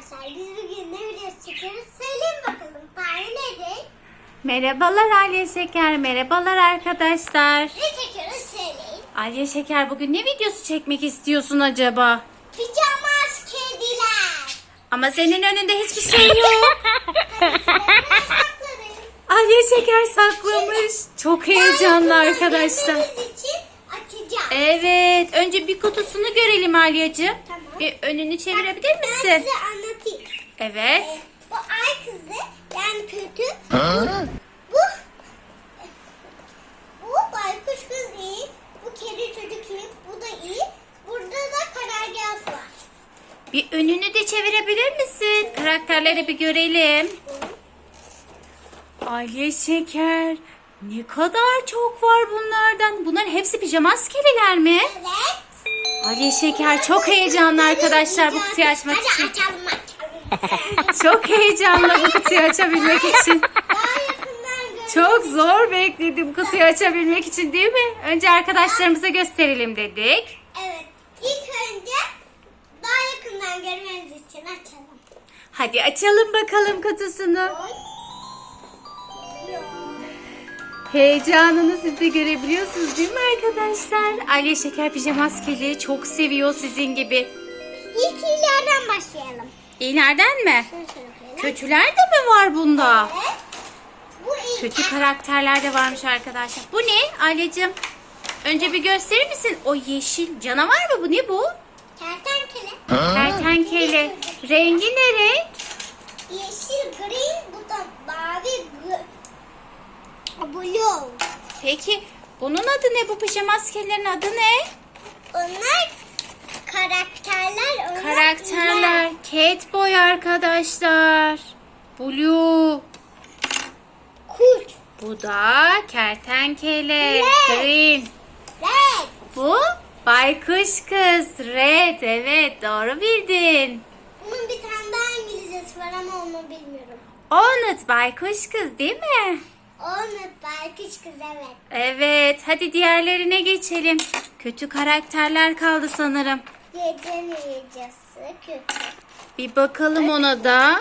arkadaşlar biz bugün ne videosu çekiyoruz söyleyin bakalım tane nedir? Merhabalar Aliye Şeker, merhabalar arkadaşlar. Ne çekiyoruz söyleyin. Aliye Şeker bugün ne videosu çekmek istiyorsun acaba? Pijamaz kediler. Ama senin önünde hiçbir şey yok. Aliye Şeker saklamış. Çok heyecanlı arkadaşlar. İçin. Evet, önce bir kutusunu görelim Aliyeciğim. Tamam. Bir önünü çevirebilir Ben misin? size anlatayım. Evet. Ee, bu ay kızı yani kötü. Bu bu baykuş kız iyi. Bu kedi çocuk iyi. Bu da iyi. Burada da karargahı var. Bir önünü de çevirebilir misin? Karakterleri bir görelim. Aliye Şeker. Ne kadar çok var bunlardan. Bunların hepsi pijama askeriler mi? Evet. Ali Şeker çok heyecanlı arkadaşlar bu kutuyu açmak Hadi için. açalım açalım. Çok heyecanlı bu kutuyu açabilmek için. Çok zor bekledi bu kutuyu açabilmek için değil mi? Önce arkadaşlarımıza gösterelim dedik. Evet. İlk önce daha yakından görmeniz için açalım. Hadi açalım bakalım kutusunu. Heyecanını siz de görebiliyorsunuz değil mi arkadaşlar? Ali Şeker pijama askeri çok seviyor sizin gibi. İlk iyilerden başlayalım. İyilerden mi? Kötüler de mi var bunda? Evet. Bu. Kötü karakterler de varmış arkadaşlar. Bu ne Aileciğim? Önce bir gösterir misin? O yeşil canavar mı bu? Ne bu? Kertenkele. Kertenkele. Rengi ne renk? Yeşil, green, bu da mavi, blue. Peki bunun adı ne? Bu pijama askerlerin adı ne? Onlar karakterler. Onlar Karakterler. Catboy arkadaşlar. Blue. Kurt. Bu da kertenkele. Red. Green. Red. Bu baykuş kız. Red. Evet doğru bildin. Bunun bir tane daha İngilizcesi var ama onu bilmiyorum. Onut baykuş kız değil mi? Onu Berkiş kız evet. Evet, hadi diğerlerine geçelim. Kötü karakterler kaldı sanırım. Gece ninjası kötü. Bir bakalım ona da.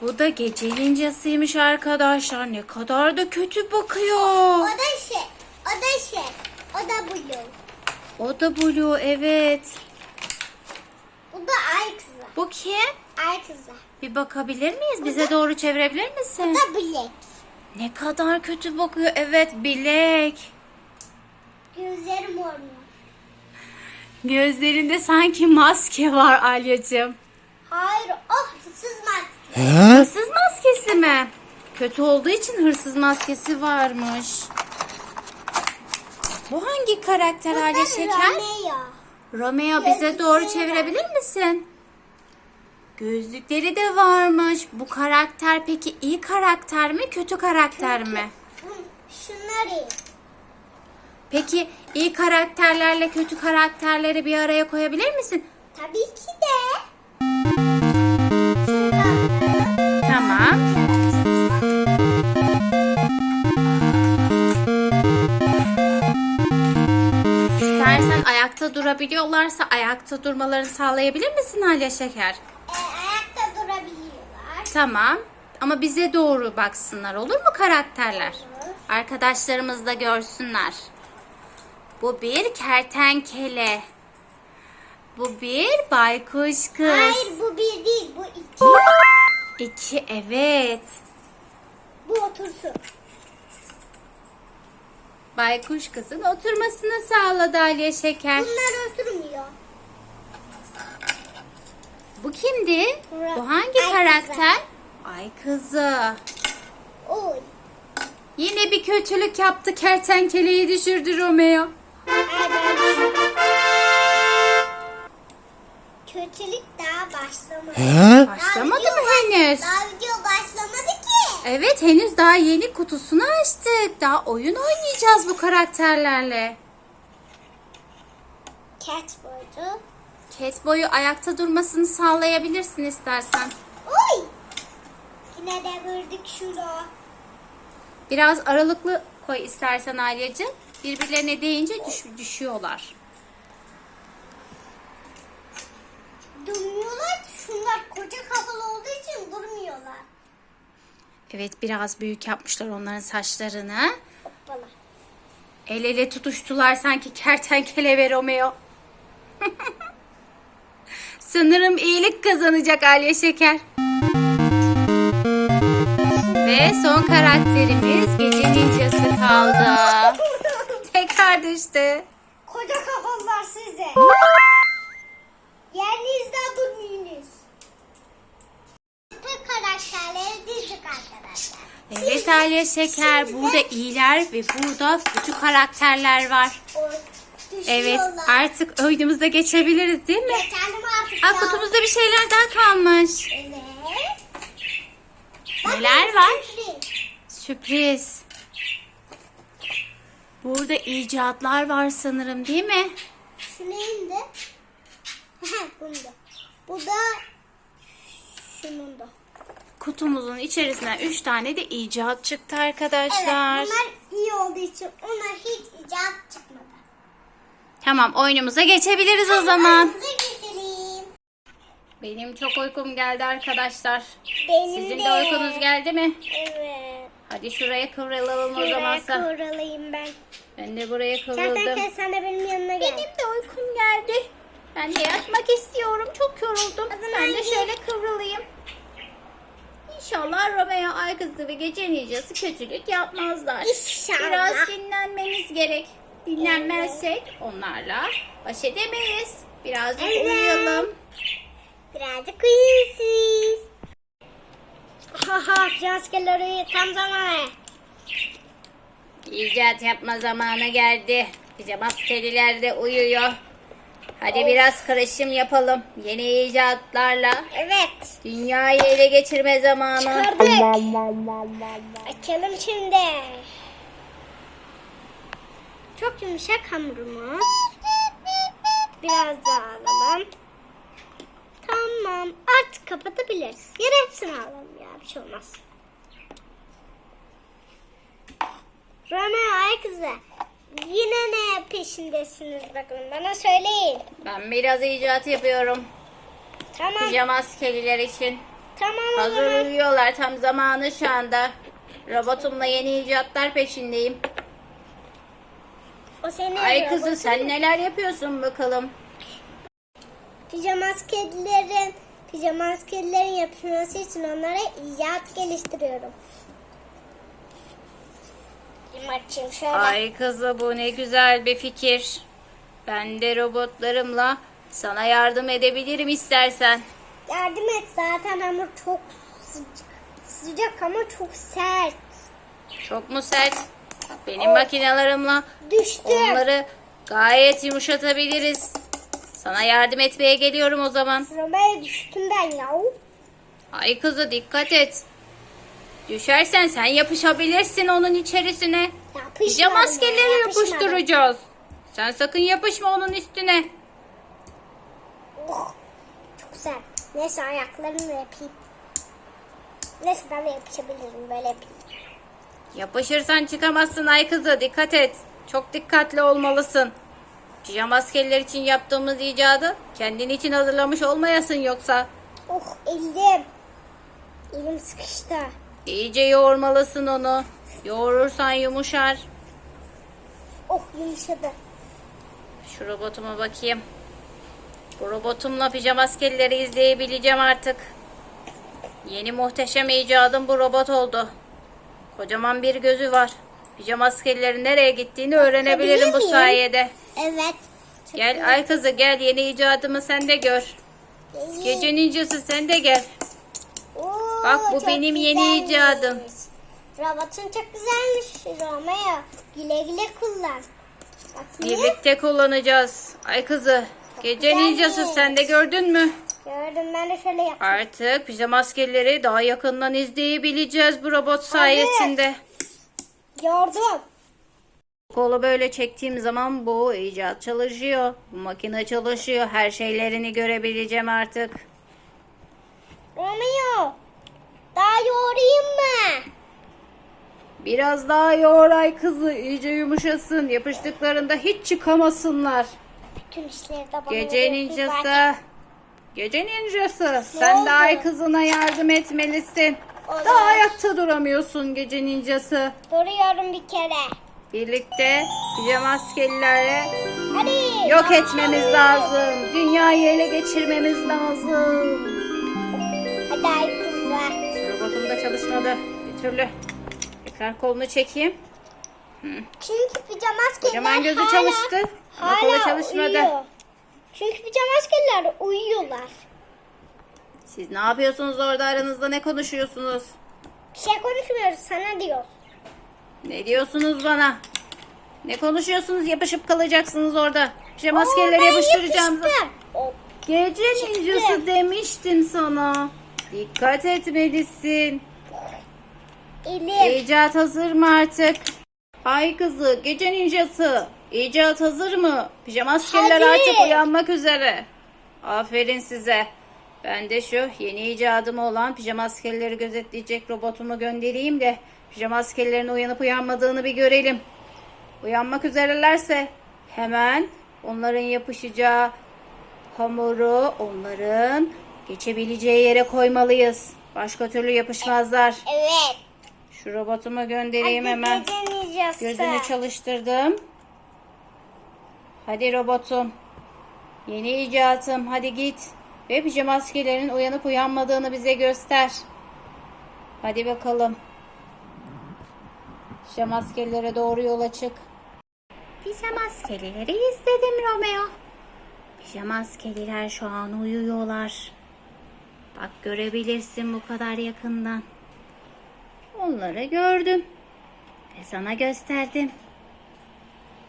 Bu da gece ninjasıymış arkadaşlar. Ne kadar da kötü O bakıyor. da şey, o da şey, o da blue. O da Blue, evet. Bu da ay kızı. Bu kim? Ay kızı. Bir bakabilir miyiz? Bize doğru çevirebilir Bu misin? da black. Ne kadar kötü bakıyor. Evet, bilek. Gözleri mor mu? Gözlerinde sanki maske var Alyacığım. Hayır, o hırsız maske. Hırsız maskesi mi? Kötü olduğu için hırsız maskesi varmış. Bu hangi karakter Bu Alya Şeker? Romeo. Romeo bize doğru çevirebilir misin? Gözlükleri de varmış. Bu karakter peki iyi karakter mi, kötü karakter mi? Şunlar iyi. Peki iyi karakterlerle kötü karakterleri bir araya koyabilir misin? Tabii ki de. Tamam. İstersen ayakta durabiliyorlarsa ayakta durmalarını sağlayabilir misin Alya Şeker? E, ayakta durabiliyorlar. Tamam. Ama bize doğru baksınlar olur mu karakterler? Olur. Arkadaşlarımız da görsünler. Bu bir kertenkele. Bu bir baykuş kız. Hayır bu bir değil, bu iki. İki evet. Bu otursun. Baykuş kızın oturmasını sağladı Aliye Şeker. Bunlar oturmuyor. Bu kimdi? Ra- Bu hangi Ay karakter? Ay kızı. Oy. Yine bir kötülük yaptı kertenkeleyi düşürdü Romeo. Kötülük daha başlamadı. Başlamadı Daha mı video henüz? Daha video başlamadı ki. Evet henüz daha yeni kutusunu açtık. Daha oyun oynayacağız bu karakterlerle. Cat boydu. Catboy'u ayakta durmasını sağlayabilirsin istersen. Oy. Yine de vurduk şunu. Biraz aralıklı koy istersen Alyacığım. Birbirlerine değince düş- düşüyorlar. durmuyorlar. Şunlar koca kafalı olduğu için durmuyorlar. Evet biraz büyük yapmışlar onların saçlarını. Hoppala. El ele tutuştular sanki kertenkele ve Romeo. Sanırım iyilik kazanacak Alya Şeker. Ve son karakterimiz gece ninjası kaldı. Tekrar düştü. Koca kafalılar size. Yerinizde durmayınız. Tek karakterleri dizdik arkadaşlar. Evet Alya Şeker burada iyiler ve burada kötü karakterler var. O Evet düşüyorlar. artık oyunumuza geçebiliriz değil mi? Geçelim artık Aa, ya. kutumuzda bir şeyler daha kalmış. Evet. Neler var? sürpriz. Sürpriz. Burada icatlar var sanırım değil mi? Şu neyin de? Heh, bunda. Bu da şunun da. Kutumuzun içerisinden 3 tane de icat çıktı Evet, arkadaşlar. bunlar iyi olduğu için onlar hiç icat çıkmadı. Tamam oyunumuza geçebiliriz o zaman. Hadi geçelim. Benim çok uykum geldi arkadaşlar. Benim Sizin de. de uykunuz geldi mi? Evet. Hadi şuraya kıvrılalım o Şuraya zamansa. kıvrılayım ben. Ben de buraya kıvrıldım. sen de benim yanına gel. Benim de uykum geldi. Ben de yatmak istiyorum. Çok yoruldum. Ben de şöyle kıvrılayım. İnşallah Romeo Aykızı ve Gece Ninjası kötülük yapmazlar. İnşallah. Biraz dinlenmemiz gerek. Dinlenmezsek onlarla baş edemeyiz. Birazcık Evet. uyuyalım. Birazcık uyuyun siz. Haha, rastgele tam zamanı. İcat yapma zamanı geldi. Pijama kediler de uyuyor. Hadi biraz karışım yapalım. Yeni icatlarla Evet. dünyayı ele geçirme zamanı. Çıkardık. Açalım şimdi. Çok yumuşak hamurumuz. Biraz daha alalım. Tamam. Artık kapatabiliriz. Da hepsini alalım ya. Bir şey olmaz. Romeo ay kızı. Yine ne peşindesiniz bakalım. Bana söyleyin. Ben biraz icat yapıyorum. Tamam. Pijama askeriler için. Tamam Hazır zaman. uyuyorlar tam zamanı şu anda. Robotumla yeni icatlar peşindeyim. O senin Ay kızı robotun. sen neler yapıyorsun bakalım. Pijama kedilerin pijama kedilerin yapılması için onlara icat geliştiriyorum. Açayım şöyle. Ay kızı bu ne güzel bir fikir. Ben de robotlarımla sana yardım edebilirim istersen. Yardım et zaten hamur çok sıcak. Sıcak ama çok sert. Çok mu sert? Benim makinelerimle Düştü. onları gayet yumuşatabiliriz. Sana yardım etmeye geliyorum o zaman. Roma'ya düştüm ben ya. Ay kızı dikkat et. Düşersen sen yapışabilirsin onun içerisine. Yapışmadım Bize ya, maskeleri yapışmadım. yapıştıracağız. Sen sakın yapışma onun üstüne. Oh, çok sert. Neyse ayaklarımla yapayım. Neyse ben de yapışabilirim böyle yapayım. Yapışırsan çıkamazsın ay kızı dikkat et. Çok dikkatli olmalısın. Pijama askerler için yaptığımız icadı kendin için hazırlamış olmayasın yoksa. Oh elim. Elim sıkıştı. İyice yoğurmalısın onu. Yoğurursan yumuşar. Oh yumuşadı. Şu robotuma bakayım. Bu robotumla pijama askerleri izleyebileceğim artık. Yeni muhteşem icadım bu robot oldu. Kocaman bir gözü var. Pijama askerlerin nereye gittiğini öğrenebilirim bu sayede. Evet. Gel ay kızı gel yeni icadımı sen de gör. Gece ninjası sen de gel. Oo, Bak, bu çok benim yeni güzelmiş. icadım. Robotun çok güzelmiş Romeo. Güle güle kullan. Bakayım. Birlikte kullanacağız. Ay kızı. Gece güzelmiş. ninjası sen de gördün mü? Gördüm ben de şöyle yap. Artık pijama askerleri daha yakından izleyebileceğiz bu robot sayesinde. Gördüm. Kolu böyle çektiğim zaman bu icat çalışıyor. Bu makine çalışıyor. Her şeylerini görebileceğim artık. Romeo. Daha yoğurayım mı? Biraz daha yoğur ay kızı. iyice yumuşasın. Yapıştıklarında hiç çıkamasınlar. Bütün işleri de bana Gece veriyorsun zaten. ninjası. Gece ninjası. Sen de oldu? ay kızına yardım etmelisin. Olur. Daha ayakta duramıyorsun gece ninjası. Duruyorum bir kere. Birlikte pijama askerilerle Hadi. yok etmemiz lazım. Dünyayı ele geçirmemiz lazım. Çalışmadı bir türlü. Ekran kolunu çekeyim. Çünkü pijama askerler Kocaman gözü hala, çalıştı. Ama kolu hala çalışmadı. uyuyor. Çünkü pijama askerler uyuyorlar. Siz ne yapıyorsunuz orada aranızda ne konuşuyorsunuz? Bir şey konuşmuyoruz sana diyoruz. Ne diyorsunuz bana? Ne konuşuyorsunuz? Yapışıp kalacaksınız orada. Pijama askerleri yapıştıracağım. Gece ninjası demiştim sana. Dikkat etmelisin. Elim. İcat hazır mı artık? Ay kızı, gece ninjası. İcat hazır mı? Pijama askerler Hazır. artık uyanmak üzere. Aferin size. Ben de şu yeni icadım olan pijama askerleri gözetleyecek robotumu göndereyim de pijama askerlerin uyanıp uyanmadığını bir görelim. Uyanmak üzerelerse hemen onların yapışacağı hamuru onların geçebileceği yere koymalıyız. Başka türlü yapışmazlar. Evet. Şu robotumu göndereyim Hadi hemen. Gözünü çalıştırdım. Hadi robotum. Yeni icatım. Hadi git. Ve pijama askerlerin uyanıp uyanmadığını bize göster. Hadi bakalım. Pijama askerlere doğru yola çık. Pijama askerleri izledim Romeo. Pijama askerler şu an uyuyorlar. Bak görebilirsin bu kadar yakından. Onları gördüm. Ve sana gösterdim.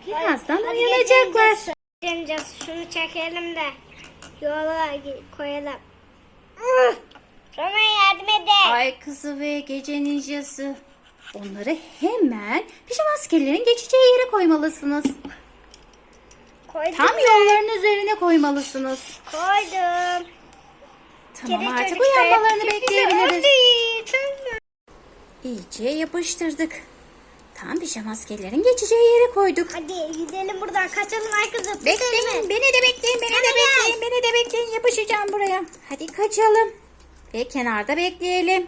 Birazdan Hadi uyanacaklar. ninjası. Şunu çekelim de yola koyalım. Roma yardım edin. Ay kızı ve gece ninjası. Onları hemen pijama askerlerin geçeceği yere koymalısınız. Koydum. Tam yolların üzerine koymalısınız. Koydum. Tamam Kedi artık uyanmalarını bekleyebiliriz. Tamam. İyice yapıştırdık. Tam pijama askerlerin geçeceği yere koyduk. Hadi gidelim buradan kaçalım ay kızım. Bekleyin, beni de bekleyin, beni de Sen de gel. bekleyin, beni de bekleyin. Yapışacağım buraya. Hadi kaçalım. Ve kenarda bekleyelim.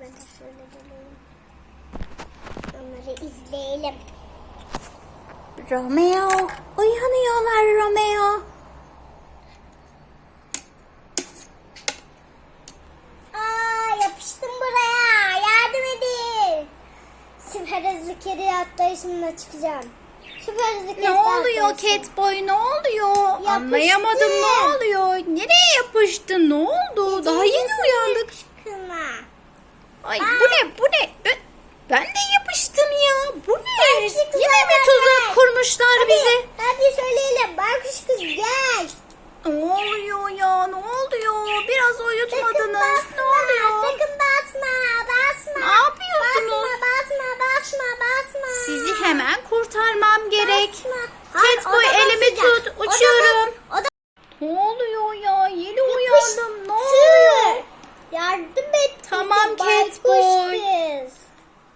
Ben de şöyle geleyim. Onları izleyelim. Romeo, uyanıyorlar Romeo. Aa yapıştım buraya. Yardım edin. Süper hızlı kedi atlayışımla çıkacağım. Süper hızlı kedi Ne oluyor atlayışım. Catboy ne oluyor? Anlayamadım ne oluyor? Nereye yapıştı? Ne oldu? Daha yeni uyandık. Kına. Ay bu ne bu ne? Ben, ben de yapıştım ya. Bu ne? Yine mi tuzak kurmuşlar bize? Hadi söyleyelim. Baykuş kız gel. Ne oluyor ya? Ne oluyor? Biraz Sakın uyutmadınız. basma. Ne oluyor? Sakın basma. Basma. Ne yapıyorsunuz? Basma basma basma basma. Sizi hemen kurtarmam gerek. Catboy elimi basacak. tut. O da Uçuyorum. O da Ne oluyor ya? Yeni uyandım. Yapıştı. Ne oluyor? Yardım et. Tamam, Catboy.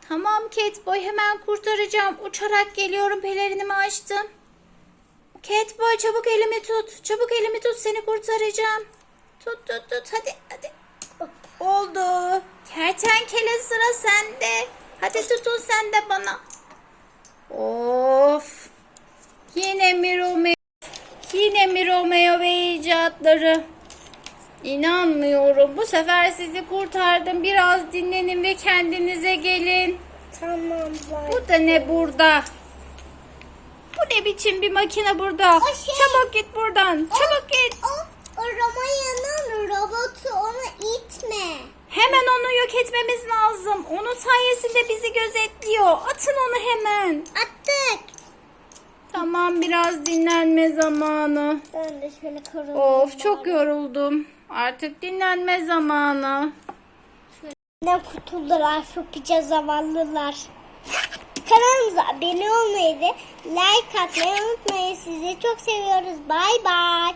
Tamam Catboy hemen kurtaracağım. Uçarak geliyorum pelerinimi açtım. Catboy çabuk elimi tut. Çabuk elimi tut seni kurtaracağım. Tut tut tut hadi hadi. Oldu. Kertenkele sıra sende. Hadi tutun sen de bana. Of. Yine mi Romeo? Yine mi Romeo ve icatları? İnanmıyorum. Bu sefer sizi kurtardım. Biraz dinlenin ve kendinize gelin. Tamam bay. Bu da ne burada? Bu ne biçim bir makine burada? O şey- Çabuk git buradan. Çabuk git. O, o Romanya'nın robotu onu itme. Hemen onu yok etmemiz lazım. Onun sayesinde bizi gözetliyor. Atın onu hemen. Attık. Tamam biraz dinlenme zamanı. Ben de şöyle kırıldım. Of çok yoruldum. Artık dinlenme zamanı. Ne kurtuldular şu pica zavallılar. Kanalımıza abone olmayı like atmayı unutmayın. Sizi çok seviyoruz. Bay bay.